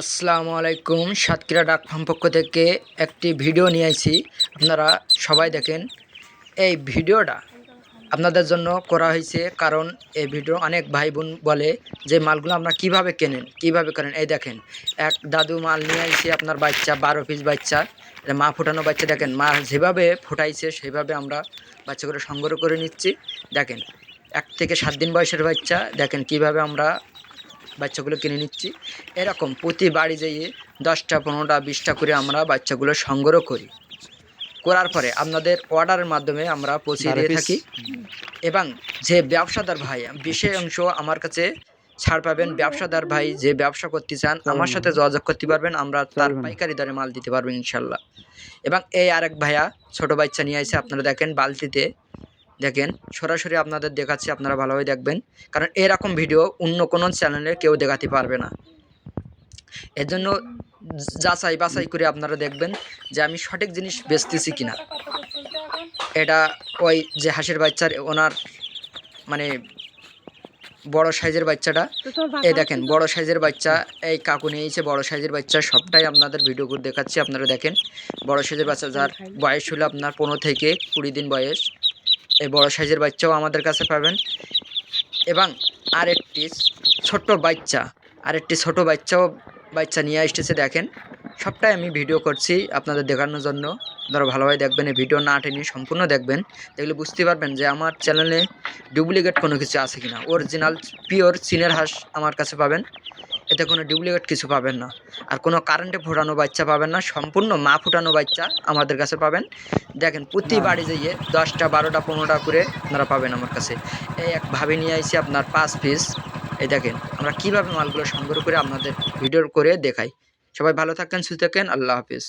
আসসালামু আলাইকুম, সাতক্ষীরা ডাক ফার্ম পক্ষ থেকে একটি ভিডিও নিয়ে আইছি। আপনারা সবাই দেখেন। এই ভিডিওটা আপনাদের জন্য করা হয়েছে কারণ এই ভিডিও অনেক ভাই বোন বলে যে মালগুলো আপনারা কীভাবে কেনেন, কীভাবে করেন। এই দেখেন, এক দাদু মাল নিয়ে আইছে আপনার বাচ্চা, বারো পিস বাচ্চা। মা ফুটানো বাচ্চা, দেখেন, মা যেভাবে ফুটাইছে, সেভাবে আমরা বাচ্চাগুলো সংগ্রহ করে নিচ্ছি। দেখেন, এক থেকে সাত দিন বয়সের বাচ্চা। দেখেন, কীভাবে আমরা বাচ্চাগুলো কিনে নিচ্ছি। এরকম প্রতি বাড়ি যেয়ে দশটা পনেরোটা বিশটা করে আমরা বাচ্চাগুলো সংগ্রহ করি। করার পরে আপনাদের অর্ডারের মাধ্যমে আমরা পৌঁছে দিয়ে থাকি। এবং যে ব্যবসাদার ভাই বিশেষ অংশ আমার কাছে ছাড় পাবেন। ব্যবসাদার ভাই যে ব্যবসা করতে চান আমার সাথে যোগাযোগ করতে পারবেন। আমরা তার পাইকারি দরে মাল দিতে পারব ইনশাল্লাহ। এবং এই আরেক ভাইয়া ছোট বাচ্চা নিয়ে আসে আপনারা দেখেন বালতিতে দেখেন সরাসরি আপনাদের দেখাচ্ছি আপনারা ভালোভাবে দেখবেন। কারণ এরকম ভিডিও অন্য কোনো চ্যানেলে কেউ দেখাতে পারবে না। এর জন্য যাচাই বাছাই করে আপনারা দেখবেন যে আমি সঠিক জিনিস বেচতেছি কিনা। এটা ওই যে হাঁসের বাচ্চার ওনার মানে বড় সাইজের বাচ্চাটা। এই দেখেন বড় সাইজের বাচ্চা এই কাকু নিয়েছে বড় সাইজের বাচ্চা সবটাই আপনাদের ভিডিও করে দেখাচ্ছি আপনারা দেখেন। বড় সাইজের বাচ্চা যার বয়স হলো আপনার পনেরো থেকে কুড়ি দিন বয়স। এই বড় সাইজের বাচ্চাও আমাদের কাছে পাবেন। এবং আরেকটি ছোট্ট বাচ্চা, আরেকটি ছোট বাচ্চাও বাচ্চা নিয়ে এসেছে, দেখেন। সবটাই আমি ভিডিও করছি আপনাদের দেখানোর জন্য। আপনারা ভালোভাবে দেখবেন, এই ভিডিও না টেনে সম্পূর্ণ দেখবেন। দেখলে বুঝতে পারবেন যে আমার চ্যানেলে ডুপ্লিকেট কোনো কিছু আছে কিনা। অরিজিনাল পিওর চীনের হাঁস আমার কাছে পাবেন। এতে কোনো ডুপ্লিকেট কিছু পাবেন না। আর কোনো কারেন্টে ফোটানো বাচ্চা পাবেন না সম্পূর্ণ মা ফোটানো বাচ্চা আমাদের কাছে পাবেন। দেখেন প্রতি বাড়ি যেয়ে দশটা বারোটা পনেরোটা করে আপনারা পাবেন আমার কাছে। এই এক ভাবে নিয়ে আইছি আপনার পাঁচ পিস এই দেখেন আমরা কীভাবে মালগুলো সংগ্রহ করে আপনাদের ভিডিও করে দেখাই। সবাই ভালো থাকেন সুস্থ থাকেন আল্লাহ হাফিজ।